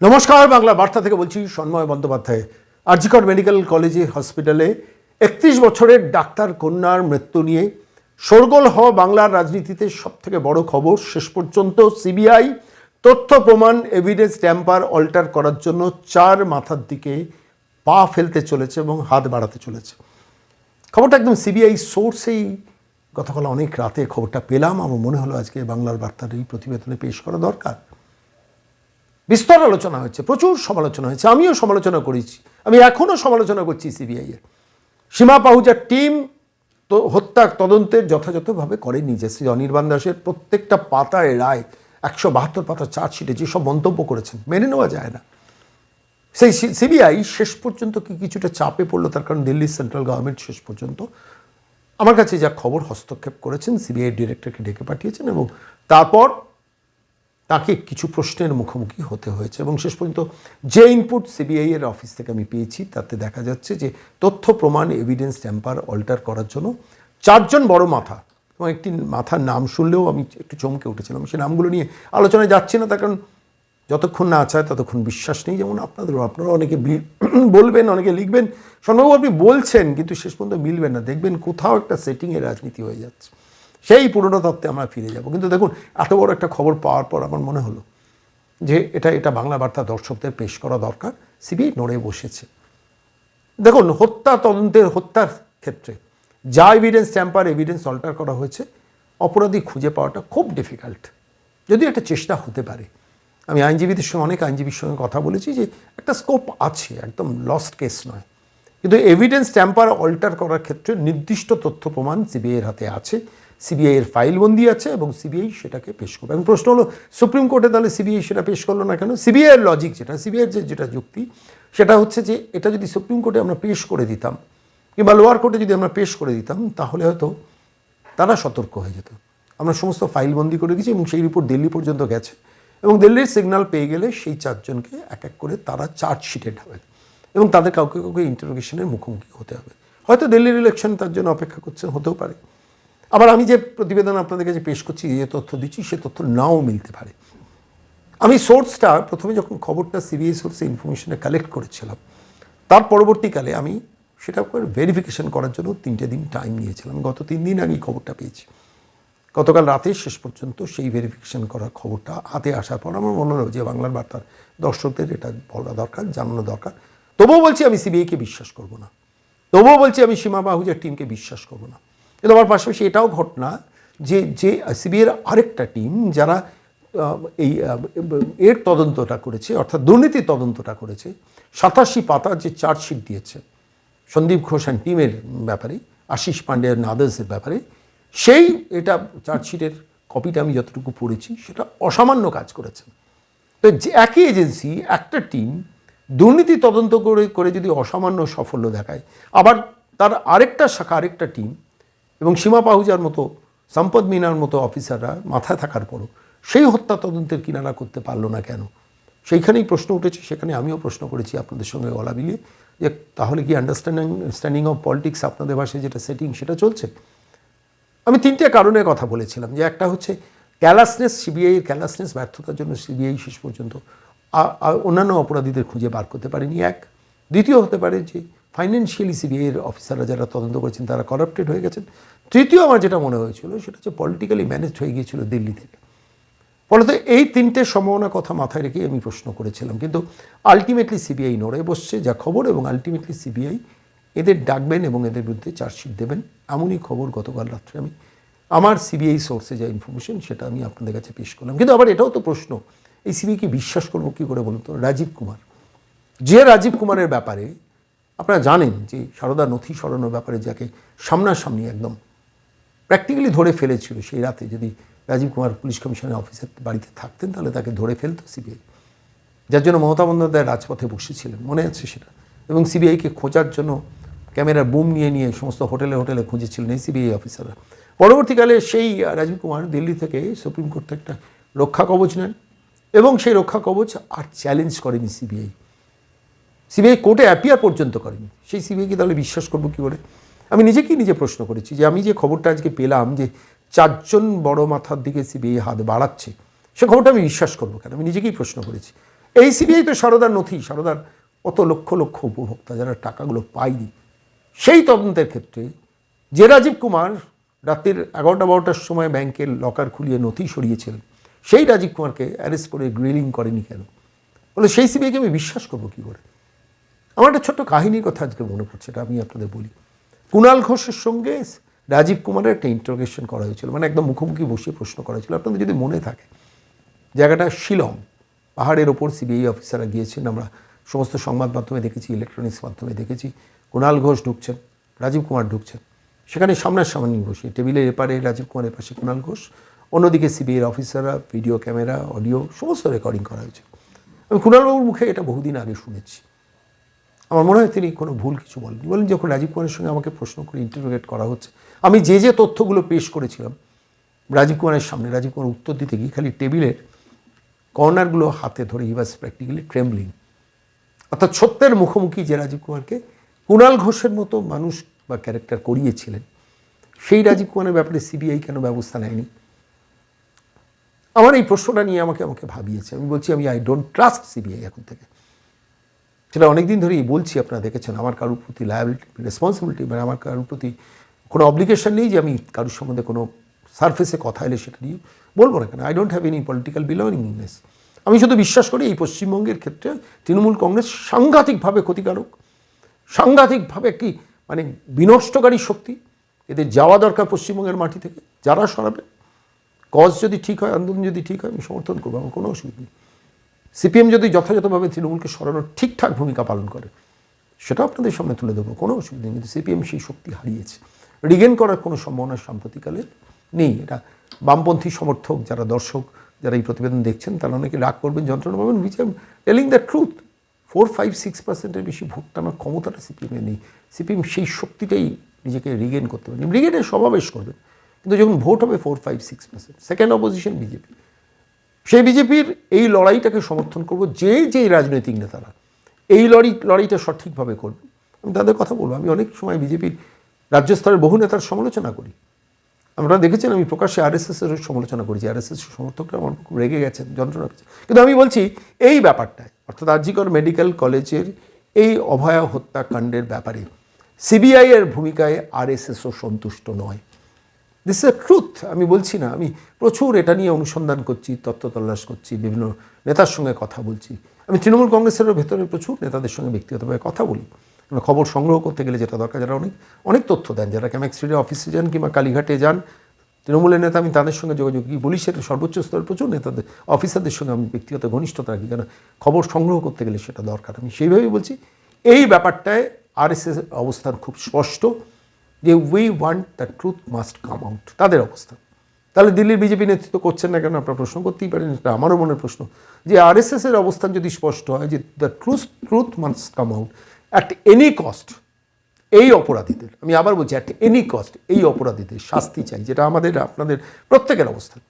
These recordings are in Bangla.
নমস্কার, বাংলা বার্তা থেকে বলছি সন্ময় বন্দ্যোপাধ্যায়। আরজিকর মেডিকেল কলেজে হসপিটালে একত্রিশ বছরের ডাক্তার কন্যার মৃত্যু নিয়ে শোরগোল হওয়া বাংলার রাজনীতিতে সব থেকে বড় খবর, শেষ পর্যন্ত সিবিআই তথ্য, প্রমাণ এভিডেন্স ট্যাম্পার অল্টার করার জন্য চার মাথার দিকে পা ফেলতে চলেছে এবং হাত বাড়াতে চলেছে। খবরটা একদম সিবিআই সোর্সেই গতকাল অনেক রাতে খবরটা পেলাম। আমার মনে হলো আজকে বাংলার বার্তার এই প্রতিবেদনে পেশ করা দরকার। বিস্তর আলোচনা হয়েছে, প্রচুর সমালোচনা হয়েছে, আমিও সমালোচনা করেছি, আমি এখনও সমালোচনা করছি সিবিআই এর সীমা পাহুজার টিম তো হত্যা তদন্তের যথাযথভাবে করেনি যে শ্রী অনির্বাণ দাসের প্রত্যেকটা পাতায় রায়, একশো বাহাত্তর পাতা চার্জশিটে যেসব মন্তব্য করেছেন, মেনে নেওয়া যায় না। সেই সিবিআই শেষ পর্যন্ত কি কিছুটা চাপে পড়ল তার কারণ দিল্লি সেন্ট্রাল গভর্নমেন্ট শেষ পর্যন্ত। আমার কাছে যা খবর হস্তক্ষেপ করেছেন, সিবিআই ডিরেক্টরকে ডেকে পাঠিয়েছেন এবং তারপর তাকে কিছু প্রশ্নের মুখোমুখি হতে হয়েছে এবং শেষ পর্যন্ত যে ইনপুট সিবিআই এর অফিস থেকে আমি পেয়েছি, তাতে দেখা যাচ্ছে যে তথ্য, প্রমাণ এভিডেন্স ট্যাম্পার অল্টার করার জন্য চারজন বড় মাথা এবং একটি মাথার নাম শুনলেও আমি একটু চমকে উঠেছিলাম। সেই নামগুলো নিয়ে আলোচনায় যাচ্ছি না, তার কারণ যতক্ষণ না চায় ততক্ষণ বিশ্বাস নেই। যেমন আপনাদেরও আপনারা অনেকে বলবেন, অনেকে লিখবেন। সম্ভব আপনি বলছেন, কিন্তু শেষ পর্যন্ত মিলবেন না। দেখবেন কোথাও একটা সেটিংয়ে রাজনীতি হয়ে যাচ্ছে। সেই পুরনো তত্ত্বে আমরা ফিরে যাব। কিন্তু দেখুন, এত বড় একটা খবর পাওয়ার পর আমার মনে হলো যে এটা এটা বাংলা বার্তা দর্শকদের পেশ করা দরকার। সিবিআই নড়ে বসেছে। দেখুন হত্যা তদন্তের হত্যার ক্ষেত্রে যা এভিডেন্স ট্যাম্পার এভিডেন্স অল্টার করা হয়েছে, অপরাধী খুঁজে পাওয়াটা খুব ডিফিকাল্ট যদি একটা চেষ্টা হতে পারে। আমি আইনজীবীদের সঙ্গে, অনেক আইনজীবীর সঙ্গে কথা বলেছি যে একটা স্কোপ আছে, একদম লস্ট কেস নয়। কিন্তু এভিডেন্স ট্যাম্পার অল্টার করার ক্ষেত্রে নির্দিষ্ট তথ্য প্রমাণ সিবিআইয়ের হাতে আছে। সিবিআই এর ফাইলবন্দি আছে এবং সিবিআই সেটাকে পেশ করবে। এবং প্রশ্ন হলো, সুপ্রিম কোর্টে তাহলে সিবিআই সেটা পেশ করল না কেন? সিবিআই এর লজিক যেটা, সিবিআই যে যেটা যুক্তি, সেটা হচ্ছে যে এটা যদি সুপ্রিম কোর্টে আমরা পেশ করে দিতাম, কিংবা লোয়ার কোর্টে যদি আমরা পেশ করে দিতাম, তাহলে হয়তো তারা সতর্ক হয়ে যেত। আমরা সমস্ত ফাইল বন্দি করে দিয়েছি এবং সেই রিপোর্ট দিল্লি পর্যন্ত গেছে। এবং দিল্লির সিগন্যাল পেয়ে গেলে সেই চারজনকে এক এক করে তারা চার্জশিটেড হবেন এবং তাদের কাউকে কাউকে ইন্টারোগেশনের মুখোমুখি হতে হবে। হয়তো দিল্লির ইলেকশন তার জন্য অপেক্ষা করছেন হতেও পারে। আবার আমি যে প্রতিবেদন আপনাদের কাছে পেশ করছি, যে তথ্য দিচ্ছি, সে তথ্য নাও মিলতে পারে। আমি সোর্সটা প্রথমে যখন খবরটা সিবিআই সোর্সে ইনফরমেশনে কালেক্ট করেছিলাম, তার পরবর্তীকালে আমি সেটা ভেরিফিকেশন করার জন্য তিনটে দিন টাইম নিয়েছিলাম। গত তিন দিন এই খবরটা পেয়েছি। গতকাল রাতে শেষ পর্যন্ত সেই ভেরিফিকেশন করার খবরটা হাতে আসার পর আমার মনে হলো যে বাংলার বার্তার দর্শকদের এটা বলা দরকার, জানানো দরকার। তবুও বলছি আমি সিবিআইকে বিশ্বাস করব না। তবুও বলছি আমি সীমা বাহুজের টিমকে বিশ্বাস করব না। কিন্তু আমার পাশাপাশি এটাও ঘটনা যে যে সিবিআইয়ের আরেকটা টিম যারা এই এর তদন্তটা করেছে, অর্থাৎ দুর্নীতির তদন্তটা করেছে, সাতাশি পাতার যে চার্জশিট দিয়েছে, সন্দীপ ঘোষ অ্যান্ড টিমের ব্যাপারে, আশিস পান্ডে অ্যান্ড আদার্সের ব্যাপারে, সেই এটা চার্জশিটের কপিটা আমি যতটুকু পড়েছি, সেটা অসামান্য কাজ করেছে। তো যে একই এজেন্সি একটা টিম দুর্নীতি তদন্ত করে করে যদি অসামান্য সাফল্য দেখায়, আবার তার আরেকটা শাখা, আরেকটা টিম এবং সীমা পাহুজার মতো, সম্পদ মিনার মতো অফিসাররা মাথায় থাকার পরও সেই হত্যা তদন্তের কিনারা করতে পারল না কেন? সেইখানেই প্রশ্ন উঠেছে, সেখানে আমিও প্রশ্ন করেছি আপনাদের সঙ্গে গলা মিলিয়ে যে তাহলে কি আন্ডারস্ট্যান্ডিং স্ট্যান্ডিং অফ পলিটিক্স আপনাদের ভাষায় যেটা সেটিং সেটা চলছে? আমি তিনটে কারণে কথা বলেছিলাম, যে একটা হচ্ছে ক্যালাসনেস সিবিআইয়ের ক্যালাসনেস ব্যর্থতার জন্য সিবিআই শেষ পর্যন্ত অন্যান্য অপরাধীদের খুঁজে বার করতে পারেনি, এক। দ্বিতীয় হতে পারে যে ফাইন্যান্সিয়ালি সিবিআইয়ের অফিসাররা যারা তদন্ত করেছেন, তারা করাপ্টেড হয়ে গেছেন। তৃতীয় আমার যেটা মনে হয়েছিল, সেটা হচ্ছে পলিটিক্যালি ম্যানেজ হয়ে গিয়েছিল দিল্লি থেকে। ফলত এই তিনটে সম্ভাবনার কথা মাথায় রেখে আমি প্রশ্ন করেছিলাম। কিন্তু আলটিমেটলি সিবিআই নড়ে বসছে, যা খবর, এবং আলটিমেটলি সিবিআই এদের ডাকবেন এবং এদের বিরুদ্ধে চার্জশিট দেবেন। এমনই খবর গতকাল রাত্রে আমি আমার সিবিআই সোর্সে যা ইনফরমেশন সেটা আমি আপনাদের কাছে পেশ করলাম। কিন্তু আবার এটাও তো প্রশ্ন, এই সিবিআইকে বিশ্বাস করব কী করে বলুন তো? রাজীব কুমার। যে রাজীব কুমারের ব্যাপারে আপনারা জানেন যে সারদা নথি সরানোর ব্যাপারে যাকে সামনাসামনি একদম প্র্যাকটিক্যালি ধরে ফেলেছিল, সেই রাতে যদি রাজীব কুমার পুলিশ কমিশনের অফিসের বাড়িতে থাকতেন, তাহলে তাকে ধরে ফেলতো সিবিআই যার জন্য মমতা বন্দ্যোপাধ্যায় রাজপথে বসেছিলেন, মনে আছে সেটা। এবং সিবিআইকে খোঁজার জন্য ক্যামেরার বুম নিয়ে নিয়ে সমস্ত হোটেলে হোটেলে খুঁজেছিলেন এই সিবিআই অফিসাররা। পরবর্তীকালে সেই রাজীব কুমার দিল্লি থেকে সুপ্রিম কোর্ট থেকে একটা রক্ষা কবচ নেন এবং সেই রক্ষা কবচ আর চ্যালেঞ্জ করেনি সিবিআই সিবিআই কোর্টে অ্যাপিয়ার পর্যন্ত করেনি। সেই সিবিআইকে তাহলে বিশ্বাস করব কী করে? আমি নিজেকেই নিজে প্রশ্ন করেছি যে আমি যে খবরটা আজকে পেলাম যে চারজন বড় মাথার দিকে সিবিআই হাত বাড়াচ্ছে, সে খবরটা আমি বিশ্বাস করব কেন? আমি নিজেকেই প্রশ্ন করেছি। এই সিবিআই তো সারদার নথি, সারদার কত লক্ষ লক্ষ উপভোক্তা যারা টাকাগুলো পায়নি। সেই তদন্তের ক্ষেত্রে যে রাজীব কুমার রাতের এগারোটা বারোটার সময় ব্যাংকের লকার খুলিয়ে নথি সরিয়েছিলেন সেই রাজীব কুমারকে অ্যারেস্ট করে গ্রিলিং করেনি কেন? বলে সেই সিবিআইকে আমি বিশ্বাস করব কী করে? আমার একটা ছোট্ট কাহিনীর কথা আজকে মনে পড়ছে, এটা আমি আপনাদের বলি। কুণাল ঘোষের সঙ্গে রাজীব কুমারের একটা ইন্টারোগেশন করা হয়েছিল মানে একদম মুখোমুখি বসে প্রশ্ন করা হয়েছিল। আপনাদের যদি মনে থাকে, জায়গাটা শিলং, পাহাড়ের ওপর সিবিআই অফিসাররা গিয়েছেন, আমরা সমস্ত সংবাদ মাধ্যমে দেখেছি ইলেকট্রনিক্স মাধ্যমে দেখেছি। কুণাল ঘোষ ঢুকছেন, রাজীব কুমার ঢুকছেন। সেখানে সামনাসামনি বসে, টেবিলের এপারে রাজীব কুমারের পাশে কুণাল ঘোষ, অন্যদিকে সিবিআইয়ের অফিসাররা ভিডিও ক্যামেরা অডিও সমস্ত রেকর্ডিং করা হয়েছে। আমি কুণালবাবুর মুখে এটা বহুদিন আগে শুনেছি। আমার মনে হয় তিনি কোনো ভুল কিছু বলেননি। বলেন যখন রাজীব কুমারের সঙ্গে আমাকে প্রশ্ন করে ইন্টারোগেট করা হচ্ছে। আমি যে যে তথ্যগুলো পেশ করেছিলাম, রাজীব কুমারের সামনে, রাজীব কুমার উত্তর দিতে গিয়ে খালি টেবিলের কর্নারগুলো হাতে ধরে হি ওয়াজ প্র্যাকটিক্যালি ট্রেমলিং অর্থাৎ সত্যের মুখোমুখি যে, রাজীব কুমারকে কুণাল ঘোষের মতো মানুষ বা ক্যারেক্টার করিয়েছিলেন, সেই রাজীব কুমারের ব্যাপারে সিবিআই কেন ব্যবস্থা নেয়নি? আমার এই প্রশ্নটা নিয়ে আমাকে আমাকে ভাবিয়েছে। আমি বলছি, আমি আই ডোন্ট ট্রাস্ট সিবিআই এখন থেকে। সেটা অনেকদিন ধরেই বলছি, আপনারা দেখেছেন আমার কারোর প্রতি লায়াবিলিটি রেসপন্সিবিলিটি মানে আমার কারোর প্রতি কোনো অব্লিগেশন নেই যে আমি কারোর সম্বন্ধে কোনো সার্ফেসে কথা এলে সেটা নিয়ে বলব না কেন? I don't have any political belongingness আমি শুধু বিশ্বাস করি এই পশ্চিমবঙ্গের ক্ষেত্রে তৃণমূল কংগ্রেস সাংঘাতিকভাবে ক্ষতিকারক, সাংঘাতিকভাবে একটি মানে বিনষ্টকারী শক্তি। এদের যাওয়া দরকার পশ্চিমবঙ্গের মাটি থেকে, যারা সরাবে। কজ যদি ঠিক হয়, আন্দোলন যদি ঠিক হয়, আমি সমর্থন করব, আমার কোনো অসুবিধা নেই। সিপিএম যদি যথাযথভাবে তৃণমূলকে সরানোর ঠিকঠাক ভূমিকা পালন করে সেটা আপনাদের সামনে তুলে দেবো কোনো অসুবিধা নেই। কিন্তু সিপিএম সেই শক্তি হারিয়েছে। রিগেন করার কোনো সম্ভাবনা সাম্প্রতিককালে নেই। এটা বামপন্থী সমর্থক, যারা দর্শক, যারা এই প্রতিবেদন দেখছেন, তারা অনেকে রাগ করবেন, যন্ত্রণা পাবেন। Which am telling the truth four five six পার্সেন্টের বেশি ভোট টানার ক্ষমতাটা সিপিএমের নেই। সিপিএম সেই শক্তিটাই নিজেকে রিগেন করতে পারেনি। রিগেনের সমাবেশ করবেন কিন্তু যখন ভোট হবে four five six percent second opposition BJP সেই বিজেপির এই লড়াইটাকে সমর্থন করব যে যেই রাজনৈতিক নেতারা। এই লড়াই লড়াইটা সঠিকভাবে করবে। আমি তাদের কথা বলব। আমি অনেক সময় বিজেপির রাজ্য স্তরের বহু নেতার সমালোচনা করি। আমরা দেখেছেন আমি প্রকাশ্যে আরএসএসের সমালোচনা করেছি আরএসএস সমর্থকরা আমার খুব রেগে গেছেন, যন্ত্রণা পেয়েছে কিন্তু আমি বলছি, এই ব্যাপারটায়, অর্থাৎ আরজিকর মেডিকেল কলেজের এই অভয়া হত্যাকাণ্ডের ব্যাপারে সিবিআই এর ভূমিকায় আরএসএসও সন্তুষ্ট নয়। দিস এ ট্রুথ আমি বলছি না, আমি প্রচুর এটা নিয়ে অনুসন্ধান করছি তত্ত্ব তল্লাশ করছি, বিভিন্ন নেতার সঙ্গে কথা বলছি। আমি তৃণমূল কংগ্রেসেরও ভেতরে প্রচুর নেতাদের সঙ্গে ব্যক্তিগতভাবে কথা বলি। মানে খবর সংগ্রহ করতে গেলে যেটা দরকার, যারা অনেক অনেক তথ্য দেন, যারা ক্যামেক স্ট্রিটের অফিসে যান কিংবা কালীঘাটে যান, তৃণমূলের নেতা, আমি তাদের সঙ্গে যোগাযোগ কি বলি সেটা সর্বোচ্চ স্তরের প্রচুর নেতাদের অফিসারদের সঙ্গে আমি ব্যক্তিগত ঘনিষ্ঠতা রাখি কেন খবর সংগ্রহ করতে গেলে সেটা দরকার। আমি সেইভাবেই বলছি, এই ব্যাপারটায় আরএসএস অবস্থান খুব স্পষ্ট। যে we want the truth must come out তাদের অবস্থা। তাহলে দিল্লির বিজেপি নেতৃত্ব করছেন না কেন? আপনারা প্রশ্ন করতেই পারেন, এটা আমারও মনের প্রশ্ন। যে আরএসএস এর অবস্থান যদি স্পষ্ট হয়, যে the truth truth must come out at any cost এই অপরাধীদের, আমি আবার বলছি অ্যাট এনি কস্ট এই অপরাধীদের শাস্তি চাই, যেটা আমাদের, আপনাদের প্রত্যেকের অবস্থান।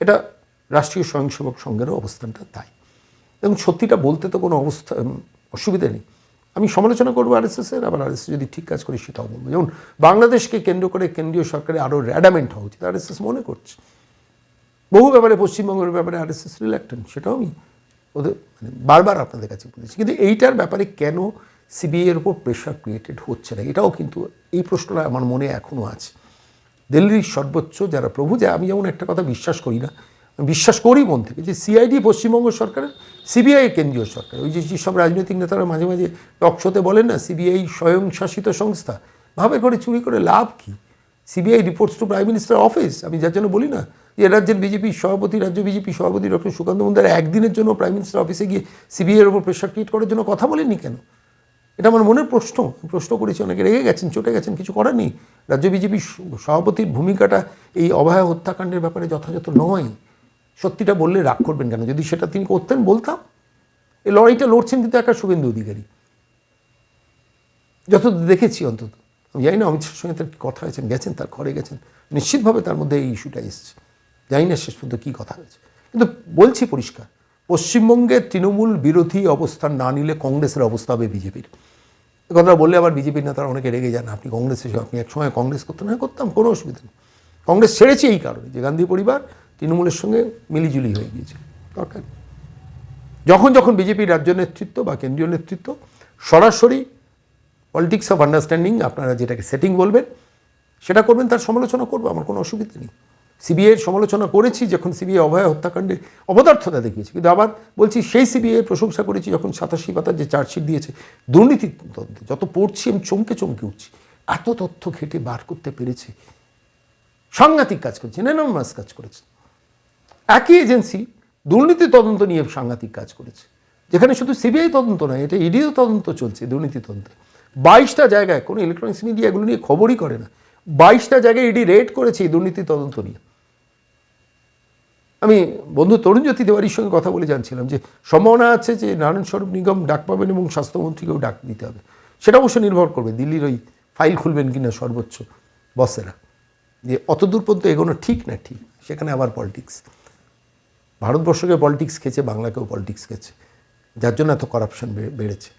এটা রাষ্ট্রীয় স্বয়ংসেবক সংঘেরও অবস্থানটা তাই। এবং সত্যিটা বলতে তো কোনো অবস্থা অসুবিধা নেই। আমি সমালোচনা করব আরএসএসের আবার আরএসএস যদি ঠিক কাজ করে সেটাও বলব। যেমন বাংলাদেশকে কেন্দ্র করে কেন্দ্রীয় সরকারে আরও র্যাডামেন্ট হওয়া উচিত আরএসএস মনে করছে। বহু ব্যাপারে পশ্চিমবঙ্গের ব্যাপারে আরএসএস রিল্যাক্টেন্ট সেটাও আমি ওদের মানে বারবার আপনাদের কাছে বলেছি। কিন্তু এইটার ব্যাপারে কেন সিবিআই এর উপর প্রেশার ক্রিয়েটেড হচ্ছে না? এটাও কিন্তু এই প্রশ্নটা আমার মনে এখনও আছে। দিল্লির সর্বোচ্চ যারা প্রভু, যে আমি যেমন একটা কথা বিশ্বাস করি না, আমি বিশ্বাস করি মন থেকে যে সিআইডি পশ্চিমবঙ্গ সরকারের সিবিআই কেন্দ্রীয় সরকার, ওই যে যেসব রাজনৈতিক নেতারা মাঝে মাঝে টক শোতে বলেন না, সিবিআই স্বয়ংশাসিত সংস্থা, ভাবে করে চুরি করে লাভ কি? CBI reports to prime minister office আমি যার জন্য বলি না যে রাজ্যের বিজেপি সভাপতি, রাজ্য বিজেপি সভাপতি ডক্টর সুকান্ত মন্দার একদিনের জন্য প্রাইম মিনিস্টার অফিসে গিয়ে সিবিআই এর উপর প্রেশার ক্রিয়েট করার জন্য কথা বলেননি কেন? এটা আমার মনের প্রশ্ন প্রশ্ন করেছি, অনেকে রেগে গেছেন, চটে গেছেন, কিছু করার নেই। রাজ্য বিজেপি সভাপতির ভূমিকাটা এই অভয়া হত্যাকাণ্ডের ব্যাপারে যথাযথ নয়। সত্যিটা বললে রাগ করবেন কেন? যদি সেটা তিনি করতেন, বলতাম। এই লড়াইটা লড়ছেন কিন্তু একটা শুভেন্দু অধিকারী। যত দেখেছি অন্তত। আমি জানি না, অমিত শাহের সঙ্গে তার কথা হয়েছেন গেছেন, তার ঘরে গেছেন। নিশ্চিতভাবে তার মধ্যে এই ইস্যুটা এসছে। জানি না শেষ পর্যন্ত কী কথা হয়েছে। কিন্তু বলছি পরিষ্কার, পশ্চিমবঙ্গে তৃণমূল বিরোধী অবস্থান না নিলে কংগ্রেসের অবস্থা হবে বিজেপির। কথা বললে আবার বিজেপির নেতারা অনেকে রেগে যান, আপনি কংগ্রেসে আপনি একসময় কংগ্রেস করতেন? হ্যাঁ করতাম, কোনো অসুবিধা নেই। কংগ্রেস ছেড়েছে এই কারণে যে গান্ধী পরিবার তৃণমূলের সঙ্গে মিলিজুলি হয়ে গিয়েছে। দরকার যখন যখন বিজেপির রাজ্য নেতৃত্ব বা কেন্দ্রীয় নেতৃত্ব, সরাসরি পলিটিক্স অফ আন্ডারস্ট্যান্ডিং আপনারা যেটাকে সেটিং বলবেন, সেটা করবেন, তার সমালোচনা করব, আমার কোনো অসুবিধা নেই। সিবিআইয়ের সমালোচনা করেছি যখন সিবিআই অভয় হত্যাকাণ্ডে অপদার্থতা দেখিয়েছে, কিন্তু আবার বলছি সেই সিবিআই প্রশংসা করেছি যখন সাতাশি পাতার যে চার্জশিট দিয়েছে, দুর্নীতি তদন্তে যত পড়ছি আমি চমকে চমকে উঠছি, এত তথ্য ঘেটে বার করতে পেরেছে। সাংঘাতিক কাজ করেছে এনর্মাস কাজ করেছে। একই এজেন্সি দুর্নীতি তদন্ত নিয়ে সাংঘাতিক কাজ করেছে। যেখানে শুধু সিবিআই তদন্ত নয়, এটা ইডিও তদন্ত চলছে, দুর্নীতি তদন্তে। বাইশটা জায়গায় কোনো ইলেকট্রনিক্স মিডিয়া এগুলো নিয়ে খবরই করে না। বাইশটা জায়গায় ইডি রেড করেছে দুর্নীতি তদন্ত নিয়ে। আমি বন্ধু তরুণ জ্যোতি দেওয়ারির সঙ্গে কথা বলে জানছিলাম যে সম্ভাবনা আছে যে নারায়ণ স্বরূপ নিগম ডাক পাবেন এবং স্বাস্থ্যমন্ত্রীকেও ডাক দিতে হবে। সেটা অবশ্য নির্ভর করবে, দিল্লির ওই ফাইল খুলবেন কিনা সর্বোচ্চ বসেরা যে অত দূর পর্যন্ত এগোনো ঠিক না ঠিক, সেখানে আবার পলিটিক্স ভারতবর্ষকে পলিটিক্স খেয়েছে, বাংলাকেও পলিটিক্স খেয়েছে। যার জন্য এত করাপশন বেড়েছে।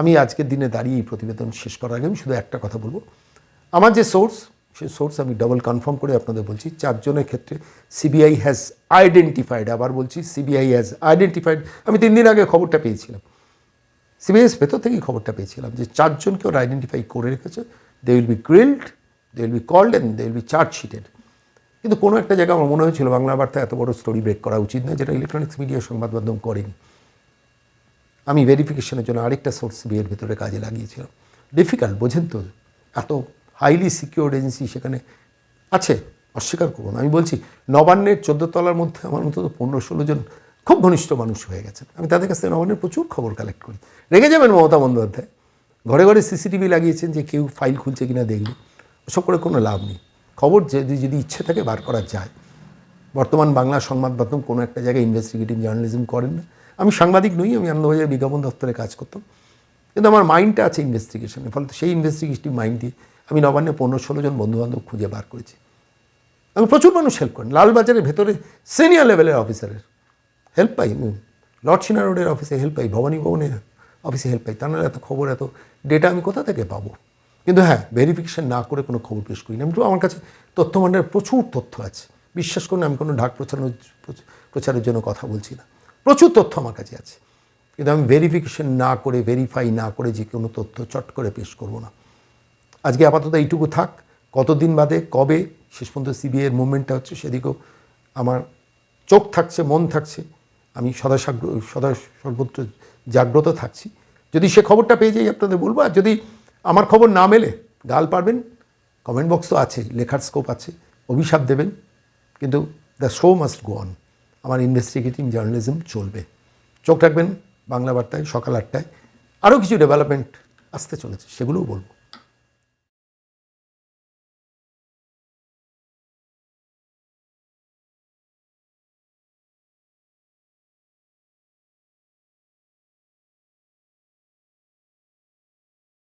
আমি আজকের দিনে দাঁড়িয়ে প্রতিবেদন শেষ করার আগে আমি শুধু একটা কথা বলব। আমার যে সোর্স সেই সোর্স আমি ডবল কনফার্ম করে আপনাদের বলছি, চারজনের ক্ষেত্রে সিবিআই হ্যাজ আইডেন্টিফাইড আবার বলছি সিবিআই হ্যাজ আইডেন্টিফাইড আমি তিন দিন আগে খবরটা পেয়েছিলাম। সিবিআইএস ভেতর থেকেই খবরটা পেয়েছিলাম যে চারজনকে ওরা আইডেন্টিফাই করে রেখেছে। They will be grilled they will be called and they will be chargesheeted কিন্তু কোনো একটা জায়গায় আমার মনে হয়েছিল বাংলা বার্তা এত বড় স্টোরি ব্রেক করা উচিত নয়, যেটা ইলেকট্রনিক্স মিডিয়া সংবাদ মাধ্যম করেনি। আমি ভেরিফিকেশনের জন্য আরেকটা সোর্স বিয়ের ভিতরে কাজে লাগিয়েছিলাম। ডিফিকাল্ট বোঝেন তো, এত হাইলি সিকিউরড এজেন্সি সেখানে আছে, অস্বীকার করব না। আমি বলছি, নবান্নের তলার মধ্যে আমার মতো পনেরো ষোলো জন খুব ঘনিষ্ঠ মানুষ হয়ে গেছেন। আমি তাদের কাছ থেকে নবান্নের প্রচুর খবর কালেক্ট করি। রেগে যাবেন মমতা বন্দ্যোপাধ্যায়। ঘরে ঘরে সিসিটিভি লাগিয়েছেন যে কেউ ফাইল খুলছে কিনা দেখবে। ওসব করে কোনো লাভ নেই। খবর যদি যদি ইচ্ছে থাকে বার করা যায়। বর্তমান বাংলা সংবাদ মাধ্যম কোনো একটা জায়গায় ইনভেস্টিগেটিভ জার্নালিজম করেন না। আমি সাংবাদিক নই, আমি আনন্দবাজার বিজ্ঞাপন দপ্তরে কাজ করতাম। কিন্তু আমার মাইন্ডটা আছে ইনভেস্টিগেশনে ফলে সেই ইনভেস্টিগেটিভ মাইন্ড দিয়ে আমি নবান্নে পনেরো ষোলো জন বন্ধুবান্ধব খুঁজে বার করেছি। আমি প্রচুর মানুষ হেল্প করেন। লালবাজারের ভেতরে সিনিয়র লেভেলের অফিসারের হেল্প পাই লর্ড সিনা রোডের অফিসে হেল্প পাই ভবানী ভবনের অফিসে হেল্প পাই। তা নাহলে এত খবর, এত ডেটা আমি কোথা থেকে পাবো? কিন্তু হ্যাঁ ভেরিফিকেশন না করে কোনো খবর পেশ করি না আমি তো আমার কাছে তথ্য ভাণ্ডারের প্রচুর তথ্য আছে। বিশ্বাস করুন, আমি কোনো ঢাক প্রচারের প্রচারের জন্য কথা বলছি না। প্রচুর তথ্য আমার কাছে আছে। কিন্তু আমি ভেরিফিকেশন না করে ভেরিফাই না করে যে কোনো তথ্য চট করে পেশ করব না। আজকে আপাতত এইটুকু থাক। কতদিন বাদে, কবে, শেষ পর্যন্ত সিবিআইয়ের মুভমেন্টটা হচ্ছে সেদিকেও আমার চোখ থাকছে, মন থাকছে। আমি সদা সদা সর্বত্র জাগ্রত থাকছি। যদি সে খবরটা পেয়ে যাই, আপনাদের বলব। আর যদি আমার খবর না মেলে, গাল পারবেন কমেন্ট বক্স তো আছে, লেখার স্কোপ আছে, অভিশাপ দেবেন, কিন্তু the show must go on আমার ইনভেস্টিগেটিং জার্নালিজম চলবে। চোখ রাখবেন, বাংলা বার্তায় সকাল আটটায়। আরও কিছু ডেভেলপমেন্ট আসতে চলেছে, সেগুলোও বলব।